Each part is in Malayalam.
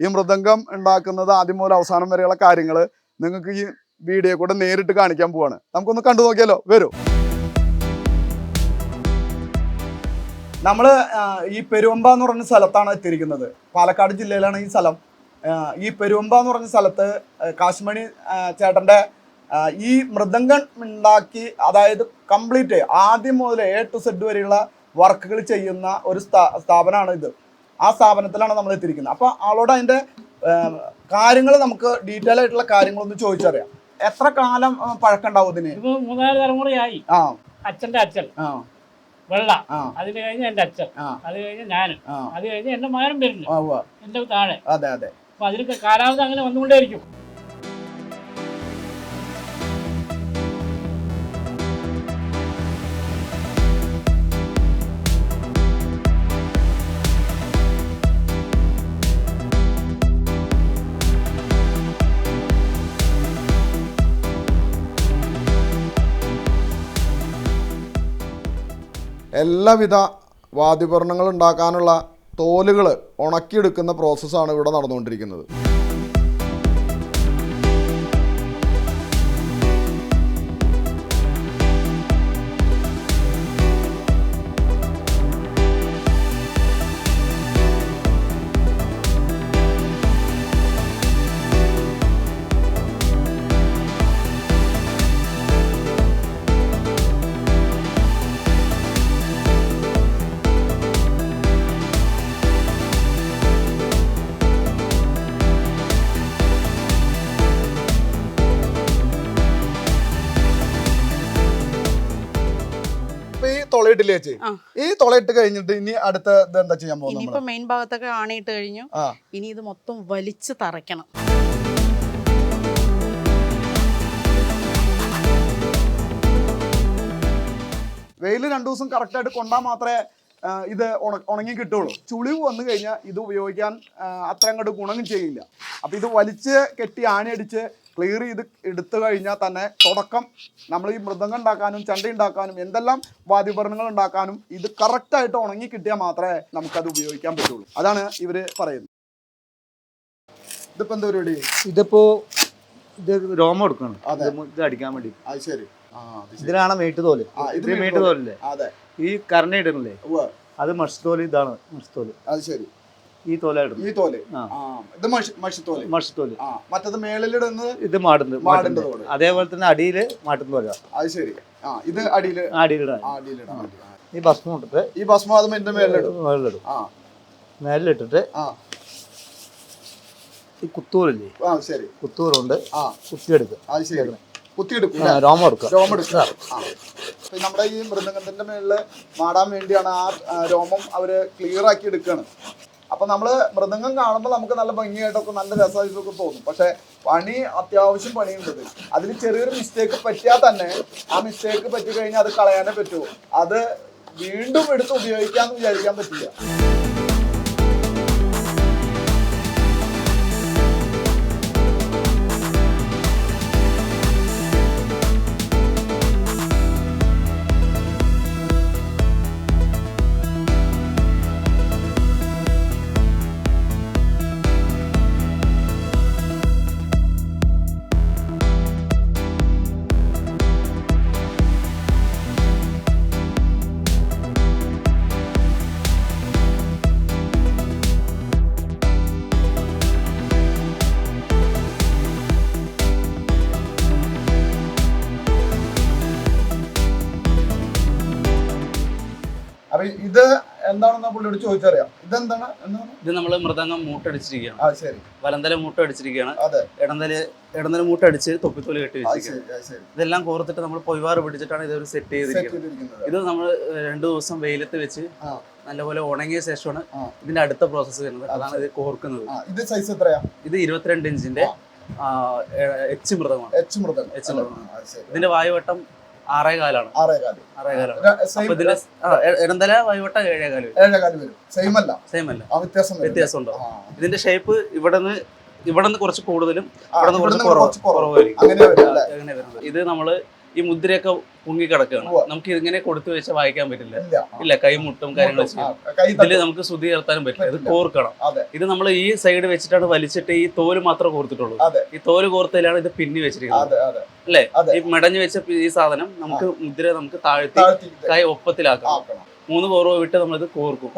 ഈ മൃദംഗം ഉണ്ടാക്കുന്നത് ആദ്യം മുതൽ അവസാനം വരെയുള്ള കാര്യങ്ങൾ നിങ്ങൾക്ക് ഈ വീഡിയോ കൂടെ നേരിട്ട് കാണിക്കാൻ പോവാണ്. നമുക്കൊന്ന് കണ്ടു നോക്കിയാലോ? വരൂ. നമ്മൾ ഈ പെരുവമ്പ എന്ന് പറഞ്ഞ സ്ഥലത്താണ് എത്തിയിരിക്കുന്നത്. പാലക്കാട് ജില്ലയിലാണ് ഈ സ്ഥലം. ഈ പെരുവമ്പ എന്ന് പറഞ്ഞ സ്ഥലത്ത് കാശ്മണി ചേട്ടന്റെ ഈ മൃദംഗം ഉണ്ടാക്കി അതായത് കംപ്ലീറ്റ് ആദ്യം മുതൽ എ ടു സെഡ് വരെയുള്ള വർക്കുകൾ ചെയ്യുന്ന ഒരു സ്ഥാ- സ്ഥാപനമാണ് ഇത് ആ സ്ഥാപനത്തിലാണ് നമ്മൾ എത്തിയിരിക്കുന്നത്. അപ്പോൾ ആളോട് അതിന്റെ കാര്യങ്ങൾ നമുക്ക് ഡീറ്റെയിൽ ആയിട്ടുള്ള കാര്യങ്ങളൊന്ന് ചോദിച്ചറിയാം. എത്ര കാലം പഴക്കണ്ടാവും ഇതിന്? മൂന്നാൽ തലമുറയായി. ആ. അച്ഛന്റെ അച്ഛൻ. ആ. വെള്ള. അതിന് അത് കഴിഞ്ഞ് എന്റെ അച്ഛൻ. അത് കഴിഞ്ഞ് ഞാനും. അത് കഴിഞ്ഞ് എന്റെ മകനും വരുന്നു. എന്റെ താഴെ. അതെ അതെ. അപ്പൊ അതിന് കാലാവധി അങ്ങനെ വന്നുകൊണ്ടേയിരിക്കും. എല്ലാവിധ വാദ്യോപകരണങ്ങൾ ഉണ്ടാക്കാനുള്ള തോലുകൾ ഉണക്കിയെടുക്കുന്ന പ്രോസസ്സാണ് ഇവിടെ നടന്നുകൊണ്ടിരിക്കുന്നത്. തുളയിട്ടില്ലേ ചേച്ചി. ഈ തൊളയിട്ട് കഴിഞ്ഞിട്ട് ഇനി അടുത്ത ഇത് എന്താ ചെയ്യാൻ പോകുന്നത് ഇനിയിപ്പോ മെയിൻ ഭാഗത്തൊക്കെ ആണിയിട്ട് കഴിഞ്ഞു. ഇനി ഇത് മൊത്തം വലിച്ച് തറയ്ക്കണം. വെയിൽ രണ്ടു ദിവസം കറക്റ്റായിട്ട് കൊണ്ടാൽ മാത്രമേ ഇത് ഉണ- ഉണങ്ങി കിട്ടുള്ളൂ. ചുളിവ് വന്നു കഴിഞ്ഞാൽ ഇത് ഉപയോഗിക്കാൻ അത്ര അങ്ങോട്ട് ഗുണം ചെയ്യില്ല. അപ്പം ഇത് വലിച്ച് കെട്ടി ആണിയടിച്ച് ക്ലിയർ ചെയ്ത് എടുത്തു കഴിഞ്ഞാൽ തന്നെ തുടക്കം നമ്മൾ ഈ മൃദംഗം ഉണ്ടാക്കാനും ചണ്ട ഉണ്ടാക്കാനും എന്തെല്ലാം വാദ്യോപകരണങ്ങൾ ഉണ്ടാക്കാനും ഇത് കറക്റ്റായിട്ട് ഉണങ്ങി കിട്ടിയാൽ മാത്രമേ നമുക്കത് ഉപയോഗിക്കാൻ പറ്റുള്ളൂ. അതാണ് ഇവർ പറയുന്നത്. ഇതിപ്പോൾ എന്താ പരിപാടി ഇതിപ്പോ ഇത് രോമം എടുക്കണം അതെ. ഇത് അടിക്കാൻ വേണ്ടി. അത് ശരി. ഇതിലാണ് മേട്ട് തോൽ ആ, ഇത് ഇത് മേട്ട് മേട്ട് തോലല്ലേ അതെ. ഈ കരണ ഇടണില്ലേ. അത് മഷിത്തോൽ ഇതാണ് മഷിത്തോൽ അത് ശരി. ഈ തോല ഇടുന്നു ഈ തോൽ? ഇത് മഷി മഷിത്തോൽ മഷിത്തോൽ മറ്റത് മേളിലിടുന്നത് ഇത് മാടുന്നത് മാടിന്റെ തോൽ. അതേപോലെ തന്നെ അടിയിൽ മാട്ടുന്ന തോല. അത് ശരി. ആ ഇത് അടിയിൽ അടിയിലിടാൻ അടിയിലിടാൻ. ഈ ഭസ്മം ഇട്ടിട്ട് ഈ ഭസ്മം അത് എന്റെ മേളിലിടും മേളിലിടും ആ. മേലിലിട്ടിട്ട് ആ. ഈ കുത്തൂരില്ലേ ആ ശരി. കുത്തൂറുണ്ട് ആ. കുത്തിയെടുക്കുക. അത് ശരി. കുത്തിയെടുക്കും രോമം എടുക്കുക. രോമം എടുക്കുക നമ്മുടെ ഈ മൃദംഗത്തിന്റെ മേളിൽ മാടാൻ വേണ്ടിയാണ് ആ രോമം അവർ ക്ലിയർ ആക്കി എടുക്കുകയാണ് അപ്പൊ നമ്മൾ മൃദംഗം കാണുമ്പോൾ നമുക്ക് നല്ല ഭംഗിയായിട്ടൊക്കെ നല്ല രസമായിട്ടൊക്കെ തോന്നും. പക്ഷെ പണി അത്യാവശ്യം പണിയുണ്ടത്. അതിൽ ചെറിയൊരു മിസ്റ്റേക്ക് പറ്റിയാൽ തന്നെ ആ മിസ്റ്റേക്ക് പറ്റി കഴിഞ്ഞാൽ അത് കളയാനേ പറ്റുമോ അത് വീണ്ടും എടുത്ത് ഉപയോഗിക്കാന്ന് വിചാരിക്കാൻ പറ്റില്ല. എന്താണെന്ന് പുള്ളിയോട് ചോദിച്ചറിയാം. ഇതെന്താണ് ഇത് നമ്മൾ മൃദംഗം മൂട്ടടിച്ചിരിക്കുകയാണ്. ആ ശരി. വലന്തല അതെ. ഇടന്തല ഇടന്തല മൂട്ടടിച്ച് തൊപ്പിത്തോൽ കെട്ടി വെച്ചിരിക്കുകയാണ്. ഇതെല്ലാം കോർത്തിട്ട് നമ്മൾ പൊയ്വാറ് പിടിച്ചിട്ടാണ് ഇതൊരു സെറ്റ് ചെയ്തിരിക്കുന്നത്. ഇത് നമ്മൾ രണ്ടു ദിവസം വെയിലത്ത് വെച്ച്. നല്ലപോലെ ഉണങ്ങിയ ശേഷമാണ് ഇതിന്റെ അടുത്ത പ്രോസസ്സ് വരുന്നത്. അതാണ് ഇത് കോർക്കുന്നത്. ഇത് സൈസ് എത്രയാ? ഇത് ഇരുപത്തിരണ്ട് ഇഞ്ചിന്റെ എച്ച് മൃതമാണ് എച്ച് മൃതം എച്ച് മൃതം. ഇതിന്റെ വായുവട്ടം ആറേ കാലാണ് ആറേ കാൽ ആറേ കാലാണ് സെയിം അപ്പൊ ഇതിന്റെ ആ, എ- ഇടന്തല വൈവട്ട ഏഴേ കാൽ വരും. സെയിം അല്ല. സെയിം അല്ല. ആ വ്യത്യാസം. വ്യത്യാസമുണ്ടോ. ഇതിന്റെ ഷേപ്പ് ഇവിടെ നിന്ന് ഇവിടെ നിന്ന് കുറച്ച് കൂടുതലും ഇവിടെ നിന്ന് കുറച്ച് കുറവ് കുറച്ച് കുറവായിരിക്കും അങ്ങനെ വരുന്നത്. ഇത് നമ്മൾ ഈ മുദ്രയൊക്കെ പൊങ്ങി കിടക്കുകയാണ് ഉവ്വ. നമുക്ക് ഇതിങ്ങനെ കൊടുത്തു വെച്ചാൽ വായിക്കാൻ പറ്റില്ല. ഇല്ല. കൈമുട്ടും കാര്യങ്ങളും ഇതിൽ നമുക്ക് ശ്രുതി ചേർത്താനും പറ്റില്ല. ഇത് കോർക്കണം. ഇത് നമ്മൾ ഈ സൈഡ് വെച്ചിട്ടാണ് വലിച്ചിട്ട് ഈ തോൽ മാത്രമേ കോർത്തിട്ടുള്ളൂ. ഈ തോൽ കോർത്തതിലാണ് ഇത് പിന്നി വെച്ചിരിക്കുന്നത്. അല്ലേ? ഈ മെടഞ്ഞു വെച്ച ഈ സാധനം നമുക്ക് മുദ്ര നമുക്ക് താഴ്ത്തി കൈ ഒപ്പത്തിലാക്കാം മൂന്ന് കോർവ് വിട്ട് നമ്മളിത് കോർക്കും.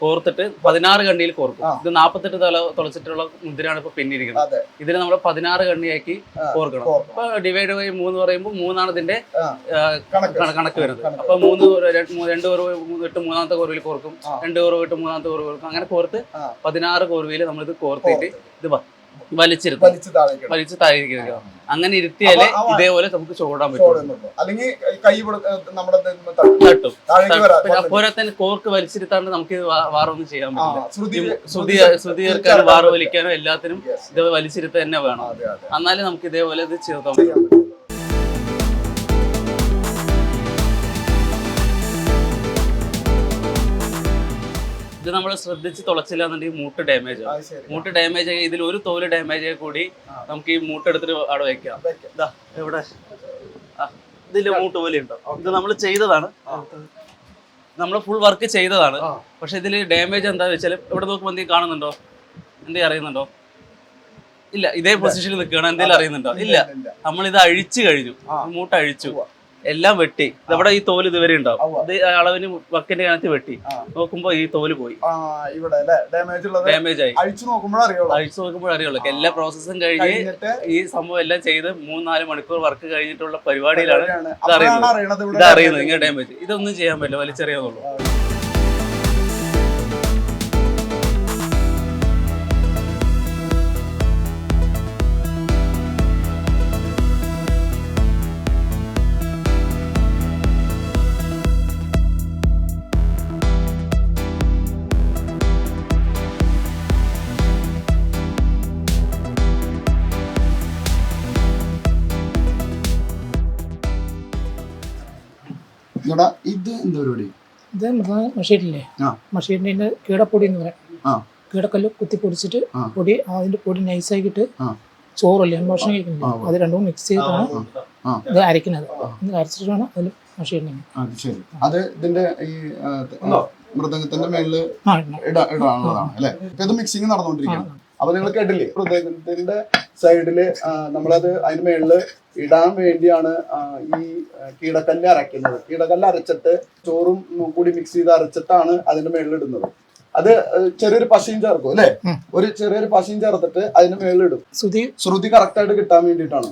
കോർത്തിട്ട് പതിനാറ് കണ്ണിയിൽ കോർക്കും. ഇത് നാപ്പത്തെട്ട് തല തുളച്ചിട്ടുള്ള മുദ്രയാണ് ഇപ്പൊ പിന്നിരിക്കുന്നത്. ഇതിന് നമ്മൾ പതിനാറ് കണ്ണിയാക്കി കോർക്കണം. അപ്പൊ ഡിവൈഡ് ബൈ മൂന്ന് പറയുമ്പോൾ മൂന്നാണ് ഇതിന്റെ കണക്ക്. കണ- കണക്ക് വരുന്നത്. അപ്പൊ മൂന്ന് രണ്ട് കുറവ് ഇട്ട് മൂന്നാമത്തെ കോർവിൽ കോർക്കും. രണ്ട് കുറവ് ഇട്ട് മൂന്നാമത്തെ കുറവ് കോർക്കും. അങ്ങനെ കോർത്ത്. പതിനാറ് കുറവിൽ നമ്മളിത് കോർത്തിട്ട് ഇത് വ- വലിച്ചിരുത്തും. വലിച്ച് താഴേക്ക് വലിച്ച് താഴേക്ക് അങ്ങനെ ഇരുത്തിയാലേ ഇതേപോലെ നമുക്ക് ചോടാൻ പറ്റും അല്ലെങ്കിൽ കൈ നമ്മുടെ തട്ടും. തന്നെ കോർക്ക് വലിച്ചിരുത്താണ്ട് നമുക്ക് വാറൊന്നും ചെയ്യാൻ പറ്റില്ല. ശ്രുതി ചേർക്കാനും വാറ് വലിക്കാനോ എല്ലാത്തിനും ഇതേപോലെ ഇത് വലിച്ചിരുത്ത തന്നെ വേണം എന്നാലേ നമുക്ക് ഇതേപോലെ ഇത് ചേർത്താൻ പറ്റും. ഇത് നമ്മൾ ശ്രദ്ധിച്ച് തുളച്ചില്ല എന്നുണ്ടെങ്കിൽ മൂട്ട് ഡാമേജ് ആവും മൂട്ട് ഡാമേജ് ആയി ഇതിൽ ഒരു തോൽ ഡാമേജ് ആയി കൂടി നമുക്ക് ഈ മൂട്ട് എടുത്തിട്ട് അവിടെ വെക്കാം. ഇതാ എവിടെ ആ, ഇതിൽ മൂട്ട് പോലെ ഉണ്ടോ? ഇത് നമ്മൾ ചെയ്തതാണ്. നമ്മൾ ഫുൾ വർക്ക് ചെയ്തതാണ്. പക്ഷെ ഇതിൽ ഡാമേജ് എന്താ വെച്ചാൽ ഇവിടെ നോക്കുമ്പോൾ എന്തെങ്കിലും കാണുന്നുണ്ടോ? എന്തെങ്കിലും അറിയുന്നുണ്ടോ? ഇല്ല ഇതേ പൊസിഷനിൽ നിൽക്കുകയാണ്. എന്തെങ്കിലും അറിയുന്നുണ്ടോ? ഇല്ല. നമ്മൾ ഇത് അഴിച്ചു കഴിഞ്ഞു. മൂട്ട് അഴിച്ചു. എല്ലാം വെട്ടി. ഇവിടെ ഈ തോൽ ഇതുവരെ ഉണ്ടാവും. ഇത് അളവിന് വക്കിന്റെ കണക്ക് വെട്ടി. നോക്കുമ്പോ ഈ തോൽ പോയി. ഇവിടെ ഡാമേജ് ആയി. അഴിച്ചു നോക്കുമ്പോഴേ അറിയുള്ളൂ. അഴിച്ചു നോക്കുമ്പോൾ അറിയുള്ളൂ. എല്ലാ പ്രോസസ്സും കഴിഞ്ഞ് ഈ സംഭവം എല്ലാം ചെയ്ത് മൂന്നാൽ മണിക്കൂർ വർക്ക് കഴിഞ്ഞിട്ടുള്ള പരിപാടിയിലാണ്. ഇത് അറിയുന്നത്. ഇങ്ങനെ ഡാമേജ് ഇതൊന്നും ചെയ്യാൻ പറ്റില്ല. വലിച്ചെറിയാന്നുള്ളൂ എന്താ പരിപാടി? ഇത് മഷീനില്ലേ. മഷീനിന്റെ കീടപ്പൊടി എന്ന് ആ. പറയാം കീടക്കല്ല് കുത്തി പൊടിച്ചിട്ട് പൊടി അതിന്റെ പൊടി നൈസാക്കിയിട്ട് ആ. ചോറല്ലേ ഭക്ഷണം കഴിക്കുന്നില്ല? അത് രണ്ടും മിക്സ് ചെയ്തിട്ടാണ് ആ. ഇത് അരക്കുന്നത് അരച്ചിട്ടാണ് അരച്ചിട്ട് വേണം അതിൽ മഷീനിൽ അത് ശരി. അത് ഇതിന്റെ ഈ മൃദംഗത്തിന്റെ മേളിൽ ഇടാനുള്ളതാണ് അല്ലെ? ഇപ്പൊ ഇത് മിക്സിങ് നടന്നുകൊണ്ടിരിക്കുകയാണ്. അപ്പൊ നിങ്ങൾ കേട്ടില്ലേ? ഹൃദയത്തിന്റെ സൈഡിൽ നമ്മളത് അതിന് മേളിൽ ഇടാൻ വേണ്ടിയാണ് ഈ കീടക്കല്ല് അരയ്ക്കുന്നത്. കീടക്കല്ല് അരച്ചിട്ട് ചോറും കൂടി മിക്സ് ചെയ്ത് അരച്ചിട്ടാണ് അതിന്റെ മേളിൽ ഇടുന്നത്. അത് ചെറിയൊരു പശയും ചേർക്കും അല്ലെ? ഒരു ചെറിയൊരു പശയും ചേർത്തിട്ട് അതിന്റെ മേളിൽ ഇടും. ശ്രുതി? ശ്രുതി കറക്റ്റ് ആയിട്ട് കിട്ടാൻ വേണ്ടിയിട്ടാണ്.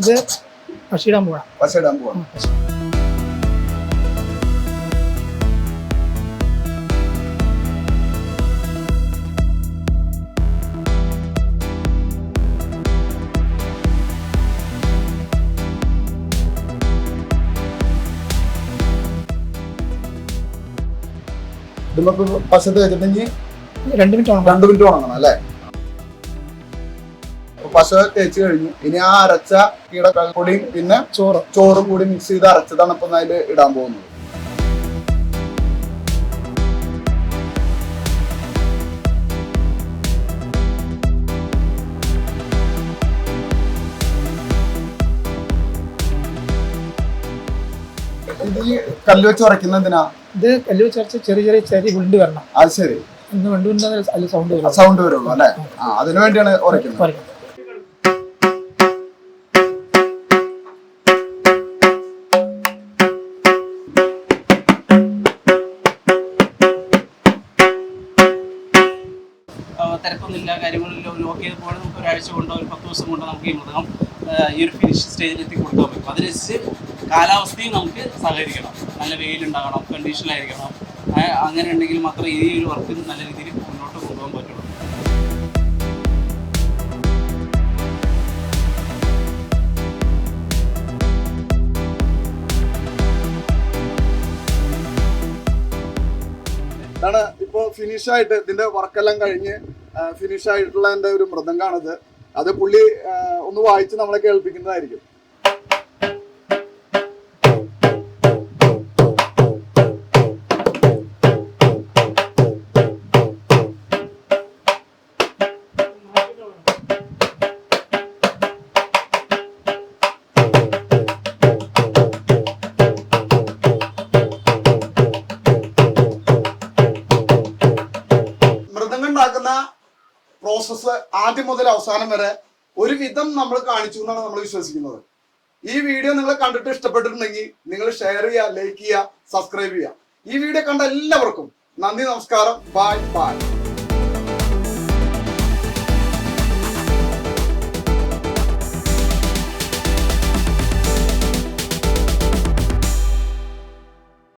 ഇത് മഷീടാൻ പോകണം പശ ഇടാൻ പോവാണ് പശത്ത് പശ ഇനി രണ്ട് മിനിറ്റ് രണ്ട് മിനിറ്റ് ഉണങ്ങണം അല്ലേ? പശ തേച്ച് കഴിഞ്ഞു. ഇനി ആ അരച്ച കീടക്കൂടിയും പിന്നെ ചോറ്. ചോറും കൂടി മിക്സ് ചെയ്ത് അരച്ചതാണ് ഇപ്പൊ അതിൽ ഇടാൻ പോകുന്നത്. ഇത് ഈ കല്ല് വെച്ച് ഉറയ്ക്കുന്ന എന്തിനാ? ഇത് കല്ല് വെച്ചരച്ച് ചെറിയ ചെറിയ ചെറിയ വിണ്ട് വരണം. അത് ശരി. ഇന്ന് വിണ്ട് വിണ്ടാൽ അതിൽ സൗണ്ട് വരും. സൗണ്ട് വരുള്ളൂ അല്ലേ? ആ അതിനു വേണ്ടിയാണ് ഉറയ്ക്കുന്നത്. തിരക്കൊന്നുമില്ല. കാര്യങ്ങളില്ല ലോക്ക് ചെയ്ത് നമുക്ക് ഒരാഴ്ച കൊണ്ടോ ഒരു പത്ത് ദിവസം കൊണ്ടോ നമുക്ക് ഈ മൃഗം ഈ ഒരു ഫിനിഷ് സ്റ്റേജിൽ എത്തി കൊടുക്കാൻ പറ്റും. അതിനനുസരിച്ച് കാലാവസ്ഥയും നമുക്ക് സഹകരിക്കണം. നല്ല വെയിലുണ്ടാകണം കണ്ടീഷനിലായിരിക്കണം അങ്ങനെ ഉണ്ടെങ്കിൽ മാത്രമേ ഈ ഒരു വർക്ക് നല്ല രീതിയിൽ മുന്നോട്ട് കൊണ്ടുപോകാൻ പറ്റുള്ളൂ. ഇപ്പോ ഫിനിഷ് ആയിട്ട് ഇതിന്റെ വർക്കെല്ലാം കഴിഞ്ഞ് ഫിനിഷ് ആയിട്ടുള്ള എന്റെ ഒരു മൃദംഗാണിത്. അത് പുള്ളി ഒന്ന് വായിച്ച് നമ്മളെ കേൾപ്പിക്കുന്നതായിരിക്കും. ആദ്യം മുതൽ അവസാനം വരെ ഒരുവിധം നമ്മൾ കാണിച്ചു എന്നാണ് നമ്മൾ വിശ്വസിക്കുന്നത്. ഈ വീഡിയോ നിങ്ങൾ കണ്ടിട്ട് ഇഷ്ടപ്പെട്ടിട്ടുണ്ടെങ്കിൽ നിങ്ങൾ ഷെയർ ചെയ്യുക ലൈക്ക് ചെയ്യുക സബ്സ്ക്രൈബ് ചെയ്യുക. ഈ വീഡിയോ കണ്ട എല്ലാവർക്കും നന്ദി നമസ്കാരം. Bye bye